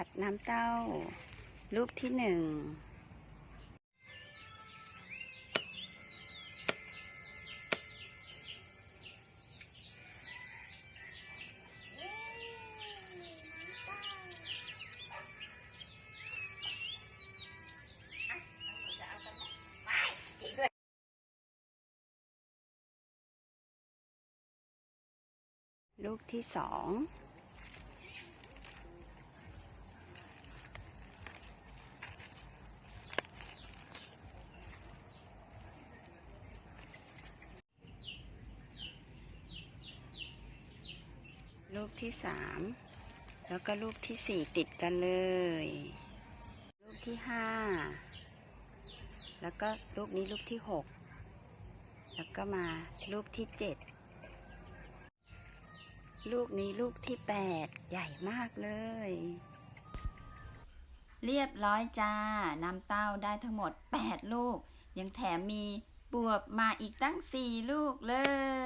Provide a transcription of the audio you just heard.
ตัดน้ำเต้า ลูกที่หนึ่งลูกที่สอง ลูกที่สามแล้วก็ลูกที่สี่ติดกันเลยลูกที่ห้าแล้วก็ลูกนี้ลูกที่หกแล้วก็มาลูกที่เจ็ดลูกนี้ลูกที่แปดใหญ่มากเลย เรียบร้อยจ้าน้ำเต้าได้ทั้งหมด 8 ลูก ยังแถมมีบวบมาอีกตั้ง 4 ลูกเลย